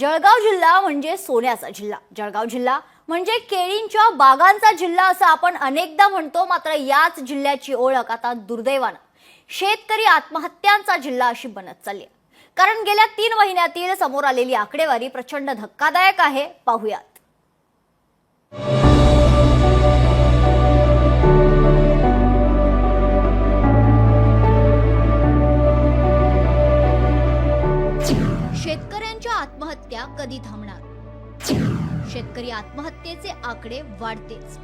जळगाव जिल्हा म्हणजे सोन्याचा जिल्हा. जळगाव जिल्हा म्हणजे केळींच्या बागांचा जिल्हा असं आपण अनेकदा म्हणतो मात्र याच जिल्ह्याची ओळख आता दुर्दैवानं शेतकरी आत्महत्यांचा जिल्हा अशी बनत चालली आहे. कारण गेल्या तीन महिन्यातील समोर आलेली आकडेवारी प्रचंड धक्कादायक आहे. पाहूयात. शेतकऱ्यांच्या आत्महत्या कधी थांबणार? शेतकरी आत्महत्येचे आकडे वाढतेच.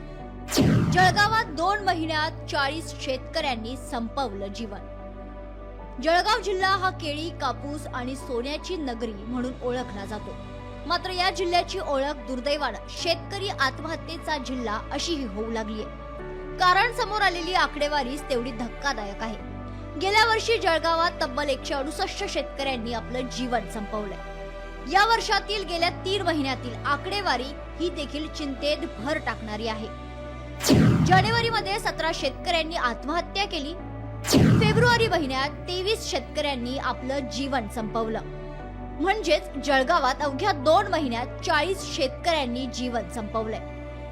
जळगावात दोन महिन्यात चाळीस शेतकऱ्यांनी संपवलं जीवन. जळगाव जिल्हा हा केळी कापूस आणि सोन्याची नगरी म्हणून ओळखला जातो. मात्र या जिल्ह्याची ओळख दुर्दैवानं शेतकरी आत्महत्येचा जिल्हा अशीही होऊ लागलीय. कारण समोर आलेली आकडेवारीच तेवढी धक्कादायक आहे. गेल्या वर्षी जळगावात तब्बल एकशे अडुसष्ट शेतकऱ्यांनी आपलं जीवन संपवलंय. या वर्षातील गेल्या तीन महिन्यातील आकडेवारी ही देखील चिंतेत भर टाकणारी आहे. जानेवारी मध्ये सतरा शेतकऱ्यांनी आत्महत्या केली. फेब्रुवारी महिन्यात तेवीस शेतकऱ्यांनी आपलं जीवन संपवलं. म्हणजेच जळगावात अवघ्या दोन महिन्यात चाळीस शेतकऱ्यांनी जीवन संपवलंय.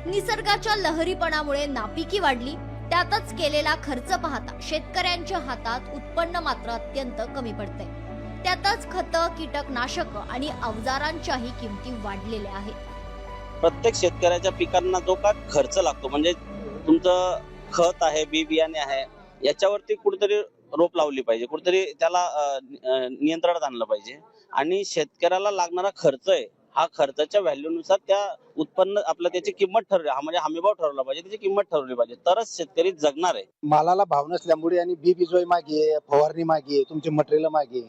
निसर्गाच्या लहरीपणामुळे नापिकी वाढली. त्यातच केलेला खर्च पाहता शेतकऱ्यांच्या हातात उत्पन्न मात्र अत्यंत कमी पडते त्यातच खत कीटकनाशक आणि अवजारांच्याही किमती वाढलेल्या आहेत. प्रत्येक शेतकऱ्याच्या पिकांना जो का खर्च लागतो म्हणजे तुमचं खत आहे बी बियाणे आहे याच्यावरती कुठेतरी रोप लावली पाहिजे कुठेतरी त्याला नियंत्रणात आणलं पाहिजे. आणि शेतकऱ्याला लागणारा खर्च आहे हा खर्चाच्या व्हॅल्यूनुसार त्या उत्पन्न आपलं त्याची किंमत ठरली हा म्हणजे हमीभाव ठरवला पाहिजे त्याची किंमत ठरवली पाहिजे तरच शेतकरी जगणार आहे. मालाला भाव नसल्यामुळे आणि बी बिजोय मागे फवारणी मागे तुमचे मटेरियल मागे.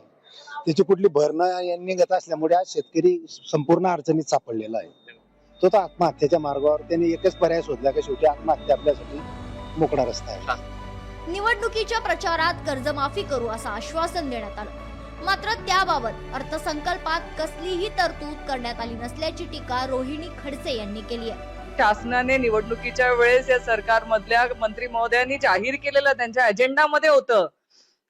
त्याची कुठली भरणं निघत असल्यामुळे आज शेतकरी संपूर्ण अडचणीत सापडलेला आहे. तो तर आत्महत्येच्या मार्गावर त्याने एकच पर्याय शोधला की शेवटी आत्महत्या आपल्यासाठी मोकळा रस्ता आहे. निवडणुकीच्या प्रचारात कर्जमाफी करू असं आश्वासन देण्यात आलं. मात्र त्याबाबत अर्थसंकल्पात कसलीही तरतूद करण्यात आली नसल्याची टीका रोहिणी खडसे यांनी केली आहे. शासनाने निवडणुकीच्या वेळेस या सरकारमधल्या मंत्री महोदयांनी जाहीर केलेलं त्यांच्या अजेंडामध्ये होतं.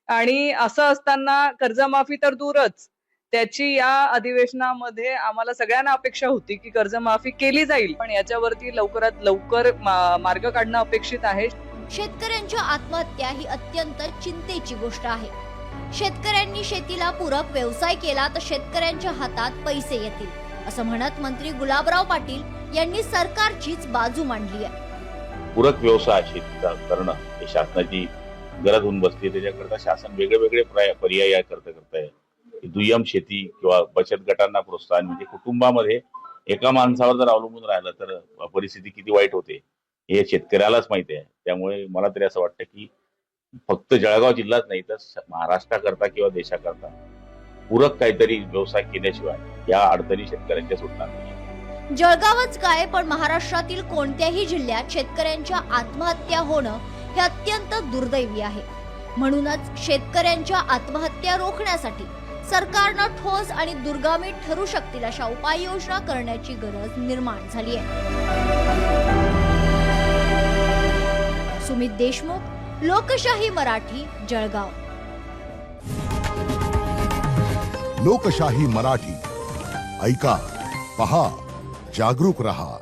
आणि असं असताना कर्जमाफी तर दूरच. त्याची या अधिवेशनामध्ये आम्हाला सगळ्यांना अपेक्षा होती की कर्जमाफी केली जाईल. पण याच्यावरती लवकरात लवकर मार्ग काढणं अपेक्षित आहे. शेतकऱ्यांच्या आत्महत्या ही अत्यंत चिंतेची गोष्ट आहे. शेतकऱ्यांनी शेतीला पूरक व्यवसाय केला तर शेतकऱ्यांच्या हातात पैसे येतील असं म्हणत मंत्री गुलाबराव पाटील यांनी सरकारचीच बाजू मांडली आहे. पूरक व्यवसाय शेतीचा करणं हे शासनाची गरज होऊन बसली त्याच्याकरता शासन वेगळे वेगळे पर्याय या करता करत आहे. दुय्यम शेती किंवा बचत गटांना प्रोत्साहन म्हणजे कुटुंबामध्ये एका माणसावर जर अवलंबून राहिलं तर परिस्थिती किती वाईट होते हे शेतकऱ्यालाच माहिती आहे. त्यामुळे मला तरी असं वाटतं की फक्त जळगाव जिल्हाच नाही तर महाराष्ट्राकरता किंवा देशाकरता पूरक काहीतरी व्यवसाय केल्याशिवाय या अडचणी शेतकऱ्यांच्या सुटणार नाही. जळगावच काय पण महाराष्ट्रातील कोणत्याही जिल्ह्यात शेतकऱ्यांच्या आत्महत्या होणं हे अत्यंत दुर्दैवी आहे. म्हणूनच शेतकऱ्यांच्या आत्महत्या रोखण्यासाठी सरकारनं ठोस आणि दुर्गामी ठरू शकतील अशा उपाययोजना करण्याची गरज निर्माण झाली आहे. सुमित देशमुख लोकशाही मराठी जळगाव. लोकशाही मराठी. ऐका पहा जागरूक रहा.